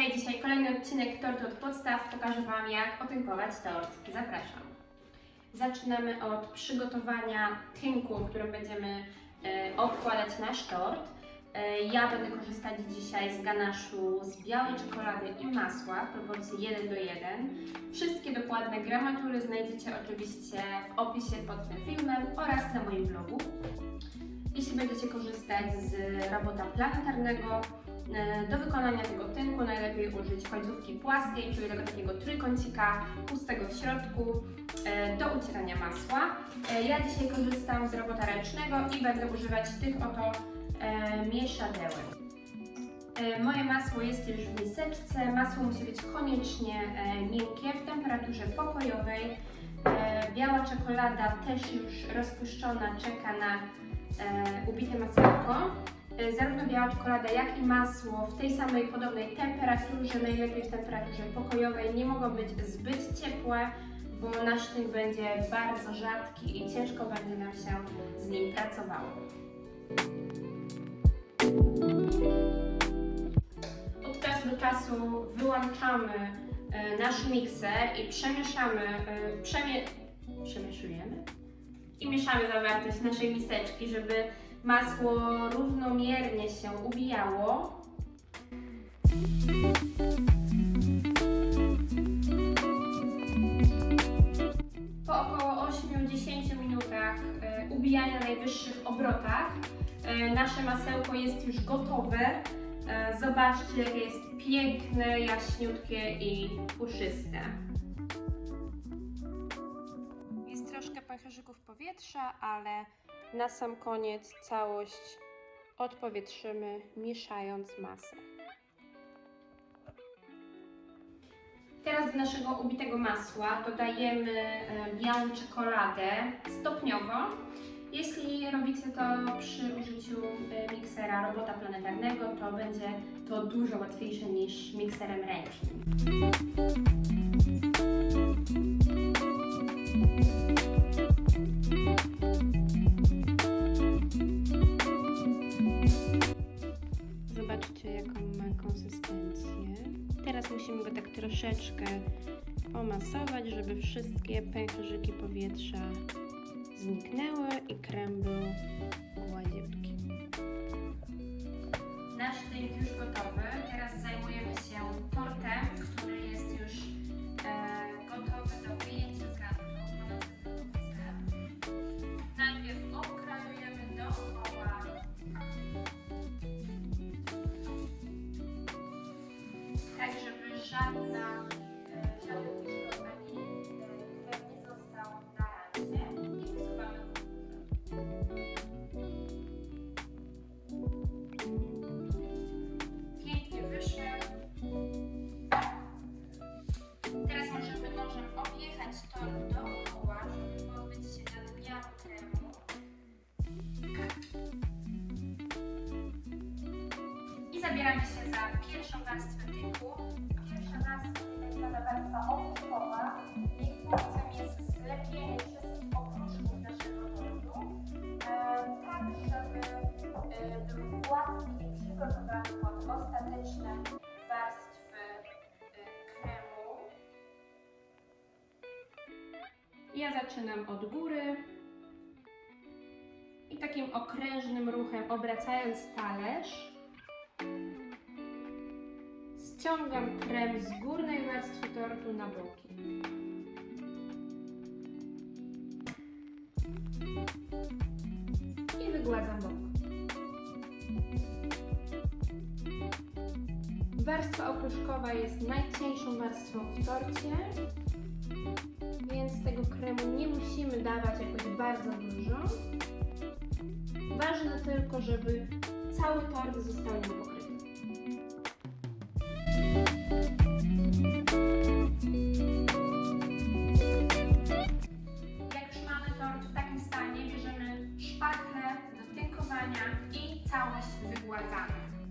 Hej, dzisiaj kolejny odcinek Tort od podstaw. Pokażę Wam jak otynkować tort. Zapraszam. Zaczynamy od przygotowania tynku, którym będziemy e, obkładać nasz tort. E, ja będę korzystać dzisiaj z ganaszu z białej czekolady i masła w proporcji 1 do 1. Wszystkie dokładne gramatury znajdziecie oczywiście w opisie pod tym filmem oraz na moim blogu. Jeśli będziecie korzystać z robota planetarnego, do wykonania tego tynku najlepiej użyć końcówki płaskiej, czyli tego takiego trójkącika pustego w środku e, do ucierania masła. E, Ja dzisiaj korzystam z robota ręcznego i będę używać tych oto e, mieszadełek. E, Moje masło jest już w miseczce. Masło musi być koniecznie e, miękkie w temperaturze pokojowej. E, Biała czekolada też już rozpuszczona czeka na e, ubite masełko. E, Zarówno biała czekolada, jak i masło w tej samej podobnej temperaturze, najlepiej w temperaturze pokojowej, nie mogą być zbyt ciepłe, bo nasz tynk będzie bardzo rzadki i ciężko będzie nam się z nim pracowało. Od czasu do czasu wyłączamy e, nasz mikser i przemieszamy, e, przemie, przemieszujemy i mieszamy zawartość naszej miseczki, żeby masło równomiernie się ubijało. Po około 8-10 minutach e, ubijania na najwyższych obrotach e, nasze masełko jest już gotowe. E, Zobaczcie, jakie jest piękne, jaśniutkie i puszyste. Jest troszkę pęcherzyków powietrza, ale na sam koniec całość odpowietrzymy, mieszając masę. Teraz do naszego ubitego masła dodajemy białą czekoladę stopniowo. Jeśli robicie to przy użyciu e, miksera robota planetarnego, to będzie to dużo łatwiejsze niż mikserem ręcznym. Pomasować, żeby wszystkie pęcherzyki powietrza zniknęły i krem był gładziutki. Nasz tynk już gotowy. Teraz zajmujemy się tortem, który jest już e, gotowy do wyjęcia z garnku w 12 minutce. Najpierw okrajujemy dookoła tak żeby żadna zabieramy się za pierwszą warstwę typu. Pierwsza warstwa to jest warstwa optykowa. Jej funkcją jest zlepienie wszystkich opróczków naszego tortu, e, tak żeby był gładki i przygotowany pod ostateczne warstwy kremu. Ja zaczynam od góry i takim okrężnym ruchem obracając talerz ściągam krem z górnej warstwy tortu na boki. I wygładzam bok. Warstwa oprószkowa jest najcieńszą warstwą w torcie, więc tego kremu nie musimy dawać jakoś bardzo dużo. Ważne tylko, żeby cały tort został nim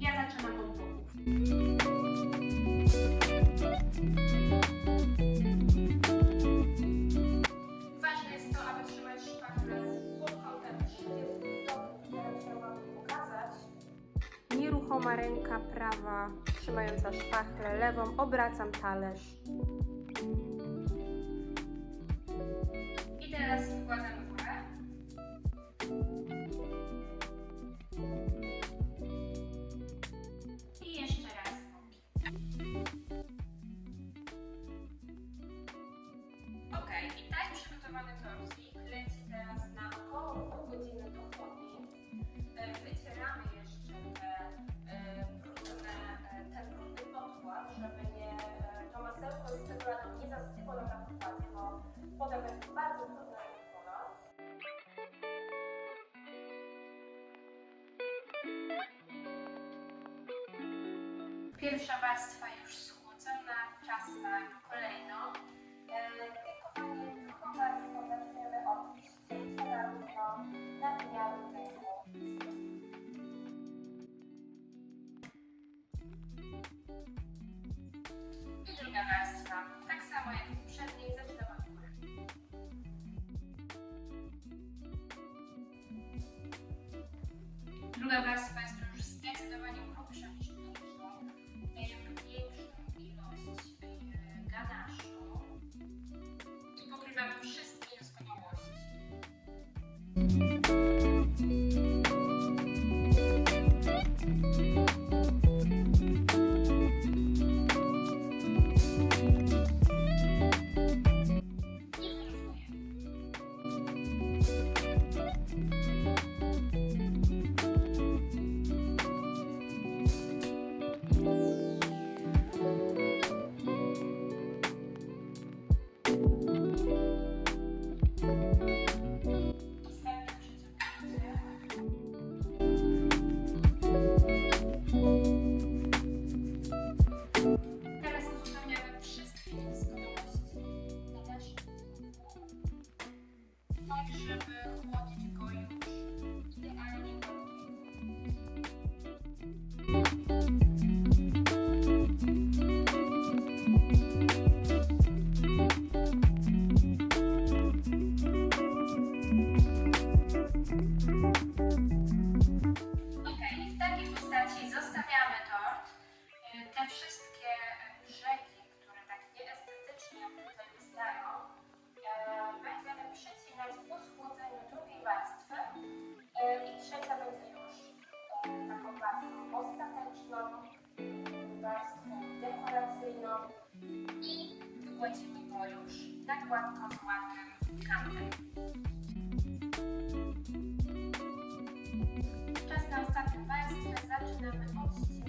Ja zaczynam od boków. Ważne jest to, aby trzymać szpachlę pod kątem 30 stopni. Chciałam pokazać. Nieruchoma ręka prawa, trzymająca szpachlę lewą, obracam talerz. I teraz wkładam bardzo trudna. Pierwsza warstwa już Druga warstwa jest już zdecydowanie grubsza niż pierwsza. Daje większą ilość e, ganaszu i pokrywa wszystkie doskonałości. płacimy pojusz nakładką z ładnym kantem. Czas na ostatnie warstwę. Zaczynamy od ścieżki.